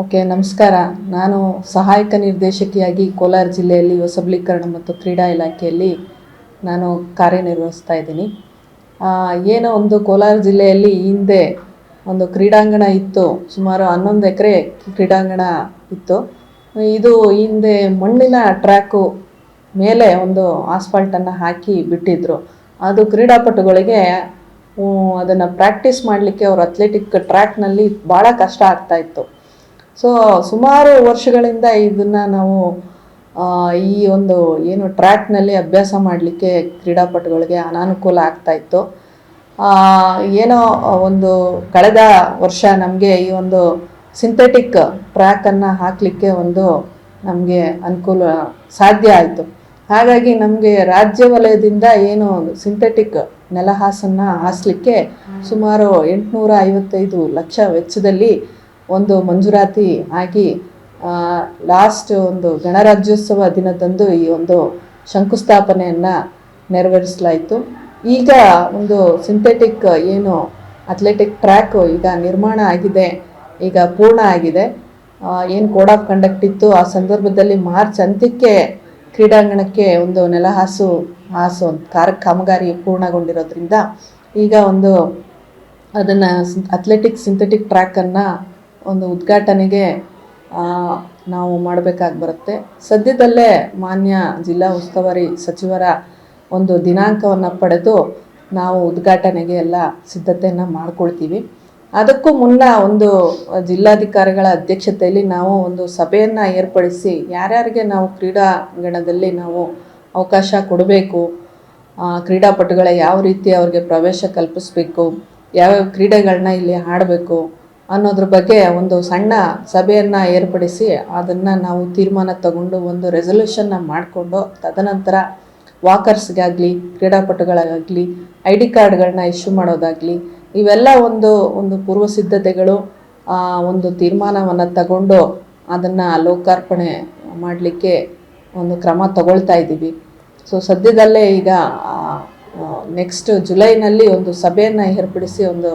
Okay, ನಮಸ್ಕಾರ. ನಾನು ಸಹಾಯಕ ನಿರ್ದೇಶಕಿಯಾಗಿ ಕೋಲಾರ ಜಿಲ್ಲೆಯಲ್ಲಿ ಯುವ ಸಬಲೀಕರಣ ಮತ್ತು ಕ್ರೀಡಾ ಇಲಾಖೆಯಲ್ಲಿ ನಾನು ಕಾರ್ಯನಿರ್ವಹಿಸ್ತಾ ಇದ್ದೀನಿ. ಏನೋ ಒಂದು ಕೋಲಾರ ಜಿಲ್ಲೆಯಲ್ಲಿ ಹಿಂದೆ ಒಂದು ಕ್ರೀಡಾಂಗಣ ಇತ್ತು. ಸುಮಾರು ಹನ್ನೊಂದು ಎಕರೆ ಕ್ರೀಡಾಂಗಣ ಇತ್ತು. ಇದು ಹಿಂದೆ ಮಣ್ಣಿನ ಟ್ರ್ಯಾಕು ಮೇಲೆ ಒಂದು ಆಸ್ಫಾಲ್ಟನ್ನು ಹಾಕಿ ಬಿಟ್ಟಿದ್ದರು ಅದು ಕ್ರೀಡಾಪಟುಗಳಿಗೆ ಅದನ್ನು ಪ್ರಾಕ್ಟೀಸ್ ಮಾಡಲಿಕ್ಕೆ ಅವರು ಅಥ್ಲೆಟಿಕ್ ಟ್ರ್ಯಾಕ್ನಲ್ಲಿ ಭಾಳ ಕಷ್ಟ ಆಗ್ತಾ ಇತ್ತು. ಸೊ ಸುಮಾರು ವರ್ಷಗಳಿಂದ ಇದನ್ನು ನಾವು ಈ ಒಂದು ಏನು ಟ್ರ್ಯಾಕ್ನಲ್ಲಿ ಅಭ್ಯಾಸ ಮಾಡಲಿಕ್ಕೆ ಕ್ರೀಡಾಪಟುಗಳಿಗೆ ಅನಾನುಕೂಲ ಆಗ್ತಾ ಇತ್ತು. ಏನೋ ಒಂದು ಕಳೆದ ವರ್ಷ ನಮಗೆ ಈ ಒಂದು ಸಿಂಥೆಟಿಕ್ ಟ್ರ್ಯಾಕನ್ನು ಹಾಕಲಿಕ್ಕೆ ಒಂದು ನಮಗೆ ಅನುಕೂಲ ಸಾಧ್ಯ ಆಯಿತು. ಹಾಗಾಗಿ ನಮಗೆ ರಾಜ್ಯ ವಲಯದಿಂದ ಏನು ಸಿಂಥೆಟಿಕ್ ನೆಲಹಾಸನ್ನು ಹಾಸಲಿಕ್ಕೆ ಸುಮಾರು ಎಂಟುನೂರ ಐವತ್ತೈದು ಲಕ್ಷ ವೆಚ್ಚದಲ್ಲಿ ಒಂದು ಮಂಜೂರಾತಿ ಆಗಿ ಲಾಸ್ಟ್ ಒಂದು ಗಣರಾಜ್ಯೋತ್ಸವ ದಿನದಂದು ಈ ಒಂದು ಶಂಕುಸ್ಥಾಪನೆಯನ್ನು ನೆರವೇರಿಸಲಾಯಿತು. ಈಗ ಒಂದು ಸಿಂಥೆಟಿಕ್ ಏನು ಅಥ್ಲೆಟಿಕ್ ಟ್ರ್ಯಾಕ್ ಈಗ ನಿರ್ಮಾಣ ಆಗಿದೆ, ಈಗ ಪೂರ್ಣ ಆಗಿದೆ. ಏನು ಕೋಡ್ ಆಫ್ ಕಂಡಕ್ಟ್ ಇತ್ತು, ಆ ಸಂದರ್ಭದಲ್ಲಿ ಮಾರ್ಚ್ ಅಂತ್ಯಕ್ಕೆ ಕ್ರೀಡಾಂಗಣಕ್ಕೆ ಒಂದು ನೆಲಹಾಸು ಹಾಸು ಕಾರ, ಕಾಮಗಾರಿ ಪೂರ್ಣಗೊಂಡಿರೋದ್ರಿಂದ ಈಗ ಒಂದು ಅದನ್ನು ಅಥ್ಲೆಟಿಕ್ ಸಿಂಥೆಟಿಕ್ ಟ್ರ್ಯಾಕನ್ನು ಒಂದು ಉದ್ಘಾಟನೆಗೆ ನಾವು ಮಾಡಬೇಕಾಗಿ ಬರುತ್ತೆ. ಸದ್ಯದಲ್ಲೇ ಮಾನ್ಯ ಜಿಲ್ಲಾ ಉಸ್ತುವಾರಿ ಸಚಿವರ ಒಂದು ದಿನಾಂಕವನ್ನು ಪಡೆದು ನಾವು ಉದ್ಘಾಟನೆಗೆ ಎಲ್ಲ ಸಿದ್ಧತೆಯನ್ನು ಮಾಡ್ಕೊಳ್ತೀವಿ. ಅದಕ್ಕೂ ಮುನ್ನ ಒಂದು ಜಿಲ್ಲಾಧಿಕಾರಿಗಳ ಅಧ್ಯಕ್ಷತೆಯಲ್ಲಿ ನಾವು ಒಂದು ಸಭೆಯನ್ನು ಏರ್ಪಡಿಸಿ ಯಾರ್ಯಾರಿಗೆ ನಾವು ಕ್ರೀಡಾಂಗಣದಲ್ಲಿ ನಾವು ಅವಕಾಶ ಕೊಡಬೇಕು ಕ್ರೀಡಾಪಟುಗಳ ಯಾವ ರೀತಿ ಅವ್ರಿಗೆ ಪ್ರವೇಶ ಕಲ್ಪಿಸಬೇಕು ಯಾವ್ಯಾವ ಕ್ರೀಡೆಗಳನ್ನ ಇಲ್ಲಿ ಆಡಬೇಕು ಅನ್ನೋದ್ರ ಬಗ್ಗೆ ಒಂದು ಸಣ್ಣ ಸಭೆಯನ್ನು ಏರ್ಪಡಿಸಿ ಅದನ್ನು ನಾವು ತೀರ್ಮಾನ ತಗೊಂಡು ಒಂದು ರೆಸೊಲ್ಯೂಷನ್ನ ಮಾಡಿಕೊಂಡು ತದನಂತರ ವಾಕರ್ಸ್ಗಾಗಲಿ ಕ್ರೀಡಾಪಟುಗಳಾಗಲಿ ಐ ಡಿ ಕಾರ್ಡ್ಗಳನ್ನ ಇಶ್ಯೂ ಮಾಡೋದಾಗಲಿ, ಇವೆಲ್ಲ ಒಂದು ಒಂದು ಪೂರ್ವ ಸಿದ್ಧತೆಗಳು ಒಂದು ತೀರ್ಮಾನವನ್ನು ತಗೊಂಡು ಅದನ್ನು ಲೋಕಾರ್ಪಣೆ ಮಾಡಲಿಕ್ಕೆ ಒಂದು ಕ್ರಮ ತಗೊಳ್ತಾ ಇದ್ದೀವಿ. ಸೊ ಸದ್ಯದಲ್ಲೇ ಈಗ ನೆಕ್ಸ್ಟ್ ಜುಲೈನಲ್ಲಿ ಒಂದು ಸಭೆಯನ್ನು ಏರ್ಪಡಿಸಿ ಒಂದು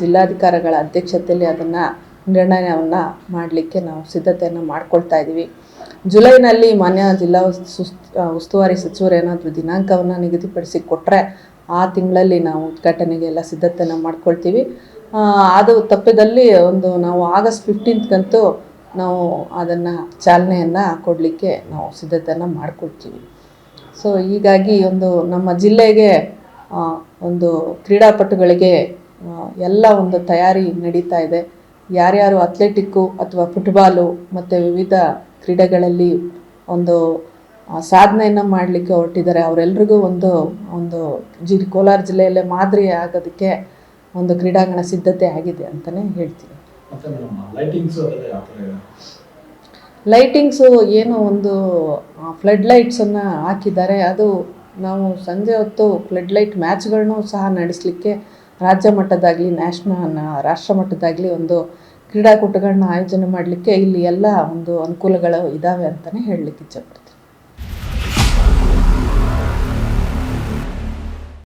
ಜಿಲ್ಲಾಧಿಕಾರಿಗಳ ಅಧ್ಯಕ್ಷತೆಯಲ್ಲಿ ಅದನ್ನು ನಿರ್ಣಯವನ್ನು ಮಾಡಲಿಕ್ಕೆ ನಾವು ಸಿದ್ಧತೆಯನ್ನು ಮಾಡ್ಕೊಳ್ತಾ ಇದ್ದೀವಿ. ಜುಲೈನಲ್ಲಿ ಮಾನ್ಯ ಜಿಲ್ಲಾ ಸುಸ್- ಉಸ್ತುವಾರಿ ಸಚಿವರು ಏನಾದರೂ ದಿನಾಂಕವನ್ನು ನಿಗದಿಪಡಿಸಿ ಕೊಟ್ಟರೆ ಆ ತಿಂಗಳಲ್ಲಿ ನಾವು ಉದ್ಘಾಟನೆಗೆ ಎಲ್ಲ ಸಿದ್ಧತೆಯನ್ನು ಮಾಡ್ಕೊಳ್ತೀವಿ. ಅದು ತಪ್ಪಿದಲ್ಲಿ ಒಂದು ನಾವು ಆಗಸ್ಟ್ ಫಿಫ್ಟೀನ್ತ್ಗಂತೂ ನಾವು ಅದನ್ನು ಚಾಲನೆಯನ್ನು ಕೊಡಲಿಕ್ಕೆ ನಾವು ಸಿದ್ಧತೆಯನ್ನು ಮಾಡ್ಕೊಳ್ತೀವಿ. ಸೊ ಹೀಗಾಗಿ ಒಂದು ನಮ್ಮ ಜಿಲ್ಲೆಗೆ ಒಂದು ಕ್ರೀಡಾಪಟುಗಳಿಗೆ ಎಲ್ಲ ಒಂದು ತಯಾರಿ ನಡೀತಾ ಇದೆ. ಯಾರ್ಯಾರು ಅಥ್ಲೆಟಿಕ್ಕು ಅಥವಾ ಫುಟ್ಬಾಲು ಮತ್ತು ವಿವಿಧ ಕ್ರೀಡೆಗಳಲ್ಲಿ ಒಂದು ಸಾಧನೆಯನ್ನು ಮಾಡಲಿಕ್ಕೆ ಹೊರಟಿದ್ದಾರೆ. ಅವರೆಲ್ರಿಗೂ ಒಂದು ಒಂದು ಜಿ ಕೋಲಾರ ಜಿಲ್ಲೆಯಲ್ಲೇ ಮಾದರಿ ಆಗೋದಕ್ಕೆ ಒಂದು ಕ್ರೀಡಾಂಗಣ ಸಿದ್ಧತೆ ಆಗಿದೆ ಅಂತಲೇ ಹೇಳ್ತೀನಿ. ಲೈಟಿಂಗ್ಸು ಏನು ಒಂದು ಫ್ಲಡ್ ಲೈಟ್ಸನ್ನು ಹಾಕಿದ್ದಾರೆ. ಅದು ನಾವು ಸಂಜೆ ಹೊತ್ತು ಫ್ಲಡ್ ಲೈಟ್ ಮ್ಯಾಚ್ಗಳನ್ನೂ ಸಹ ನಡೆಸಲಿಕ್ಕೆ ರಾಜ್ಯ ಮಟ್ಟದಾಗಲಿ ನ್ಯಾಷನಲ್ ರಾಷ್ಟ್ರ ಮಟ್ಟದಾಗಲಿ ಒಂದು ಕ್ರೀಡಾಕೂಟಗಳನ್ನ ಆಯೋಜನೆ ಮಾಡಲಿಕ್ಕೆ ಇಲ್ಲಿ ಎಲ್ಲ ಒಂದು ಅನುಕೂಲಗಳು ಇದ್ದಾವೆ ಅಂತಲೇ ಹೇಳಲಿಕ್ಕೆ ಇಚ್ಛೆಪಡ್ತೀನಿ